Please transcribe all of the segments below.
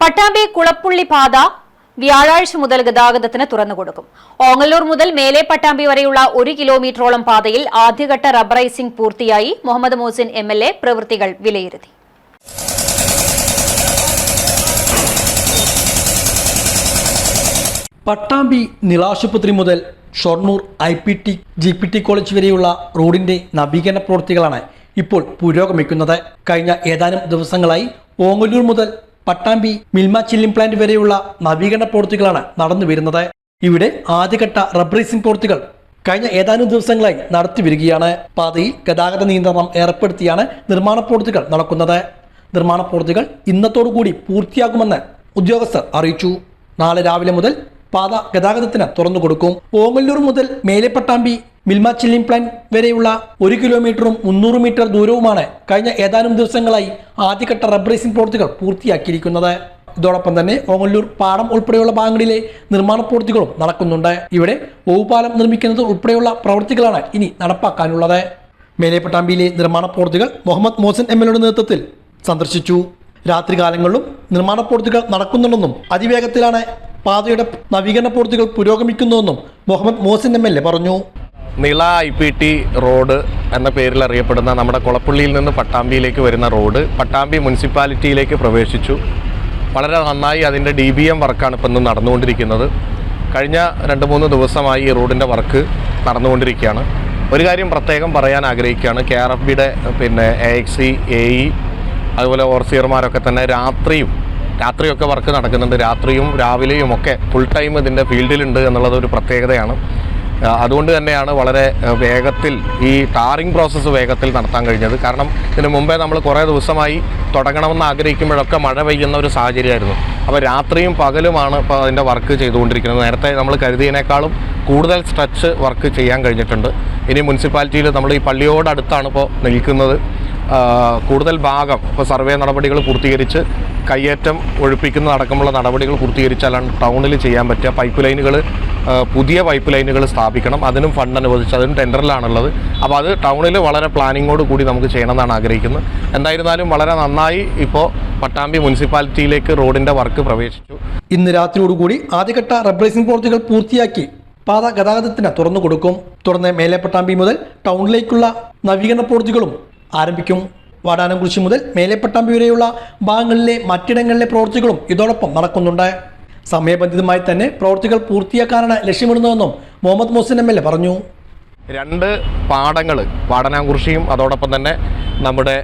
പട്ടാമ്പി കുളപ്പുള്ളി പാത വ്യാഴാഴ്ച മുതൽ ഗതാഗതത്തിന് തുറന്നുകൊടുക്കും ഓങ്ങല്ലൂർ മുതൽ മേലെ പട്ടാമ്പി വരെയുള്ള ഒരു കിലോമീറ്ററോളം പാതയിൽ ആദ്യഘട്ട റബ്ബറൈസിംഗ് പൂർത്തിയായി മുഹമ്മദ് മോസിൻ എം പ്രവൃത്തികൾ വിലയിരുത്തി. പട്ടാമ്പി നിളാശുപത്രി മുതൽ Shoranur I P T G P T college വരെയുള്ള റോഡിന്റെ നവീകരണ പ്രവൃത്തികളാണ് ഇപ്പോൾ പുരോഗമിക്കുന്നത്. കഴിഞ്ഞ ഏതാനും ദിവസങ്ങളായി ഓങ്ങല്ലൂർ മുതൽ പട്ടാമ്പി മിൽമ ചില്ലിംഗ് പ്ലാന്റ് വരെയുള്ള നവീകരണ പ്രവൃത്തികളാണ് നടന്നു വരുന്നത്. ഇവിടെ ആദ്യഘട്ട റബ്ബറൈസിംഗ് പ്രവൃത്തികൾ കഴിഞ്ഞ ഏതാനും ദിവസങ്ങളായി നടത്തി വരികയാണ്. പാതയിൽ ഗതാഗത നിയന്ത്രണം ഏർപ്പെടുത്തിയാണ് നിർമ്മാണ പ്രവൃത്തികൾ നടക്കുന്നത്. നിർമ്മാണ പ്രവൃത്തികൾ ഇന്നത്തോടുകൂടി പൂർത്തിയാകുമെന്ന് ഉദ്യോഗസ്ഥർ അറിയിച്ചു. നാളെ രാവിലെ മുതൽ പാത ഗതാഗതത്തിന് തുറന്നുകൊടുക്കും. ഓങ്ങല്ലൂർ മുതൽ മേലെപ്പട്ടാമ്പി മിൽമ ചില്ലിംഗ് പ്ലാൻ വരെയുള്ള ഒരു കിലോമീറ്ററും മുന്നൂറ് മീറ്റർ ദൂരവുമാണ് കഴിഞ്ഞ ഏതാനും ദിവസങ്ങളായി ആദ്യഘട്ട റബ്ബറൈസിംഗ് പ്രവൃത്തികൾ പൂർത്തിയാക്കിയിരിക്കുന്നത്. ഇതോടൊപ്പം തന്നെ ഓങ്ങല്ലൂർ പാടം ഉൾപ്പെടെയുള്ള ഭാഗങ്ങളിലെ നിർമ്മാണ പ്രവൃത്തികളും നടക്കുന്നുണ്ട്. ഇവിടെ ഓവുപാലം നിർമ്മിക്കുന്നത് ഉൾപ്പെടെയുള്ള പ്രവൃത്തികളാണ് ഇനി നടപ്പാക്കാനുള്ളത്. മേലേപ്പട്ടാമ്പിയിലെ നിർമ്മാണ പ്രവൃത്തികൾ മുഹമ്മദ് മോസൻ എം എൽ നേതൃത്വത്തിൽ സന്ദർശിച്ചു. രാത്രികാലങ്ങളിലും നിർമ്മാണ പ്രവൃത്തികൾ നടക്കുന്നുണ്ടെന്നും അതിവേഗത്തിലാണ് പാതയുടെ നവീകരണ പ്രവൃത്തികൾ പുരോഗമിക്കുന്നുവെന്നും Muhammad Mohsin M L A പറഞ്ഞു. Nila I P T road എന്ന പേരിൽ അറിയപ്പെടുന്ന നമ്മുടെ കുളപ്പള്ളിയിൽ നിന്ന് പട്ടാമ്പിയിലേക്ക് വരുന്ന റോഡ് പട്ടാമ്പി മുനിസിപ്പാലിറ്റിയിലേക്ക് പ്രവേശിച്ചു. വളരെ നന്നായി അതിന്റെ ഡി ബി എം വർക്കാണ് ഇപ്പം ഇന്ന് നടന്നുകൊണ്ടിരിക്കുന്നത്. കഴിഞ്ഞ രണ്ട് മൂന്ന് ദിവസമായി ഈ റോഡിന്റെ വർക്ക് നടന്നുകൊണ്ടിരിക്കുകയാണ്. ഒരു കാര്യം പ്രത്യേകം പറയാൻ ആഗ്രഹിക്കുകയാണ്. കെ ആർ എഫ് ബിയുടെ പിന്നെ A X C A E അതുപോലെ ഓവർസിയർമാരൊക്കെ തന്നെ രാത്രിയും രാത്രിയൊക്കെ വർക്ക് നടക്കുന്നുണ്ട്. രാത്രിയും രാവിലെയും ഒക്കെ ഫുൾ ടൈം ഇതിന്റെ ഫീൽഡിലുണ്ട് എന്നുള്ളത് ഒരു പ്രത്യേകതയാണ്. അതുകൊണ്ട് തന്നെയാണ് വളരെ വേഗത്തിൽ ഈ ടാറിംഗ് പ്രോസസ്സ് വേഗത്തിൽ നടത്താൻ കഴിഞ്ഞത്. കാരണം ഇതിന് മുമ്പേ നമ്മൾ കുറേ ദിവസമായി തുടങ്ങണമെന്ന് ആഗ്രഹിക്കുമ്പോഴൊക്കെ മഴ പെയ്യുന്ന ഒരു സാഹചര്യമായിരുന്നു. അപ്പോൾ രാത്രിയും പകലുമാണ് ഇപ്പോൾ അതിന്റെ വർക്ക് ചെയ്തുകൊണ്ടിരിക്കുന്നത്. നേരത്തെ നമ്മൾ കരുതിയതിനേക്കാളും കൂടുതൽ സ്ട്രെച്ച് വർക്ക് ചെയ്യാൻ കഴിഞ്ഞിട്ടുണ്ട്. ഇനി മുനിസിപ്പാലിറ്റിയിൽ നമ്മൾ ഈ പള്ളിയോടടുത്താണ് ഇപ്പോൾ നിൽക്കുന്നത്. കൂടുതൽ ഭാഗം ഇപ്പോൾ സർവേ നടപടികൾ പൂർത്തീകരിച്ച് കയ്യേറ്റം ഒഴിപ്പിക്കുന്ന അടക്കമുള്ള നടപടികൾ പൂർത്തീകരിച്ചാലാണ് ടൗണിൽ ചെയ്യാൻ പറ്റുക. പൈപ്പ് ലൈനുകൾ പുതിയ പൈപ്പ് ലൈനുകൾ സ്ഥാപിക്കണം. അതിനും ഫണ്ട് അനുവദിച്ച് അതിനും ടെൻഡറിലാണുള്ളത് അപ്പോൾ അത് ടൗണിൽ വളരെ പ്ലാനിങ്ങോട് കൂടി നമുക്ക് ചെയ്യണമെന്നാണ് ആഗ്രഹിക്കുന്നത്. എന്തായിരുന്നാലും വളരെ നന്നായി ഇപ്പോൾ പട്ടാമ്പി മുനിസിപ്പാലിറ്റിയിലേക്ക് റോഡിന്റെ വർക്ക് പ്രവേശിച്ചു. ഇന്ന് രാത്രിയോടുകൂടി ആദ്യഘട്ട റബ്ബറൈസിംഗ് പ്രവൃത്തികൾ പൂർത്തിയാക്കി പാത ഗതാഗതത്തിന് തുറന്നു കൊടുക്കും. തുടർന്ന് മേലെ പട്ടാമ്പി മുതൽ ടൗണിലേക്കുള്ള നവീകരണ പ്രവൃത്തികളും ആരംഭിക്കും. വാടാനംകുറിശി മുതൽ മേലെ പട്ടാമ്പി വരെയുള്ള ഭാഗങ്ങളിലെ മറ്റിടങ്ങളിലെ പ്രവൃത്തികളും ഇതോടൊപ്പം നടക്കുന്നുണ്ട്. സമയബന്ധിതമായി തന്നെ പ്രവൃത്തികൾ പൂർത്തിയാക്കാനാണ് ലക്ഷ്യമിടുന്നതെന്നും Muhammad Mohsin M L A പറഞ്ഞു. രണ്ട് പാടങ്ങൾ വാടനാംകുറിശിയും അതോടൊപ്പം തന്നെ നമ്മുടെ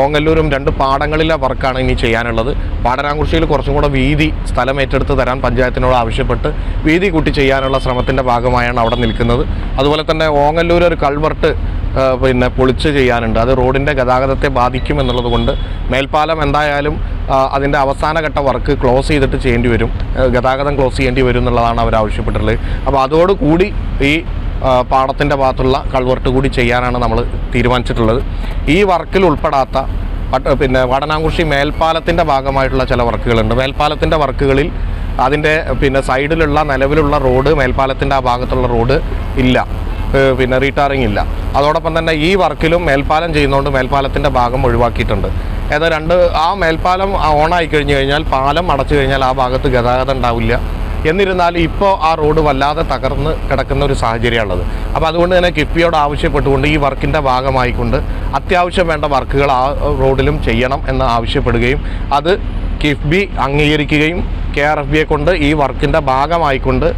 ഓങ്ങല്ലൂരും രണ്ട് പാടങ്ങളിലെ വർക്കാണ് ഇനി ചെയ്യാനുള്ളത്. വാടനാംകുറിശിയിൽ കുറച്ചും കൂടെ വീതി സ്ഥലം ഏറ്റെടുത്ത് തരാൻ പഞ്ചായത്തിനോട് ആവശ്യപ്പെട്ട് വീതി കൂട്ടി ചെയ്യാനുള്ള ശ്രമത്തിന്റെ ഭാഗമായാണ് അവിടെ നിൽക്കുന്നത്. അതുപോലെ തന്നെ ഓങ്ങല്ലൂർ ഒരു കൾവർട്ട് പിന്നെ പൊളിച്ച് ചെയ്യാനുണ്ട്. അത് റോഡിന്റെ ഗതാഗതത്തെ ബാധിക്കും എന്നുള്ളത് കൊണ്ട് മേൽപ്പാലം എന്തായാലും അതിന്റെ അവസാനഘട്ട വർക്ക് ക്ലോസ് ചെയ്തിട്ട് ചെയ്യേണ്ടി വരും. ഗതാഗതം ക്ലോസ് ചെയ്യേണ്ടി വരും എന്നുള്ളതാണ് അവർ ആവശ്യപ്പെട്ടിട്ടുള്ളത്. അപ്പോൾ അതോടുകൂടി ഈ പാടത്തിന്റെ ഭാഗത്തുള്ള കൾവർട്ട് കൂടി ചെയ്യാനാണ് നമ്മൾ തീരുമാനിച്ചിട്ടുള്ളത്. ഈ വർക്കിൽ ഉൾപ്പെടാത്ത പിന്നെ വടനാംകുറിശി മേൽപ്പാലത്തിന്റെ ഭാഗമായിട്ടുള്ള ചില വർക്കുകളുണ്ട് മേൽപ്പാലത്തിന്റെ വർക്കുകളിൽ അതിന്റെ പിന്നെ സൈഡിലുള്ള നിലവിലുള്ള റോഡ് മേൽപ്പാലത്തിന്റെ ആ ഭാഗത്തുള്ള റോഡ് ഇല്ല. പിന്നെ റീടാറിംഗ് ഇല്ല. അതോടൊപ്പം തന്നെ ഈ വർക്കിലും മേൽപ്പാലം ചെയ്യുന്നതുകൊണ്ട് മേൽപ്പാലത്തിന്റെ ഭാഗം ഒഴിവാക്കിയിട്ടുണ്ട്. ഏതാ രണ്ട് ആ മേൽപ്പാലം ഓണായി കഴിഞ്ഞു കഴിഞ്ഞാൽ പാലം അടച്ചു കഴിഞ്ഞാൽ ആ ഭാഗത്ത് ഗതാഗതം ഉണ്ടാവില്ല. എന്നിരുന്നാലും ഇപ്പോൾ ആ റോഡ് വല്ലാതെ തകർന്ന് കിടക്കുന്ന ഒരു സാഹചര്യമാണുള്ളത്. അപ്പോൾ അതുകൊണ്ട് തന്നെ കിഫ്ബിയോട് ആവശ്യപ്പെട്ടുകൊണ്ട് ഈ വർക്കിന്റെ ഭാഗമായിക്കൊണ്ട് അത്യാവശ്യം വേണ്ട വർക്കുകൾ ആ റോഡിലും ചെയ്യണം എന്ന് ആവശ്യപ്പെടുകയും അത് കിഫ്ബി അംഗീകരിക്കുകയും കെ ആർ എഫ് ബിയെ കൊണ്ട് ഈ വർക്കിന്റെ ഭാഗമായിക്കൊണ്ട്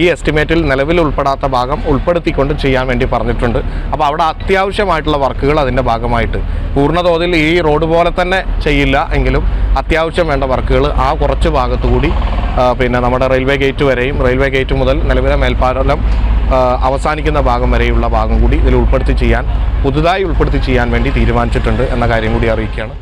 ഈ എസ്റ്റിമേറ്റിൽ നിലവിൽ ഉൾപ്പെടാത്ത ഭാഗം ഉൾപ്പെടുത്തിക്കൊണ്ട് ചെയ്യാൻ വേണ്ടി പറഞ്ഞിട്ടുണ്ട്. അപ്പോൾ അവിടെ അത്യാവശ്യമായിട്ടുള്ള വർക്കുകൾ അതിന്റെ ഭാഗമായിട്ട്. പൂർണതോതിൽ ഈ റോഡ് പോലെ തന്നെ ചെയ്യില്ല എങ്കിലും അത്യാവശ്യം വേണ്ട വർക്കുകൾ ആ കുറച്ച് ഭാഗത്തു കൂടി പിന്നെ നമ്മുടെ റെയിൽവേ ഗേറ്റ് വരെയും റെയിൽവേ ഗേറ്റ് മുതൽ നിലവിലെ മേൽപ്പാലം അവസാനിക്കുന്ന ഭാഗം വരെയുള്ള ഭാഗം കൂടി ഇതിൽ ഉൾപ്പെടുത്തി ചെയ്യാൻ പുതുതായി ഉൾപ്പെടുത്തി ചെയ്യാൻ വേണ്ടി തീരുമാനിച്ചിട്ടുണ്ട് എന്ന കാര്യം കൂടി അറിയിക്കുകയാണ്.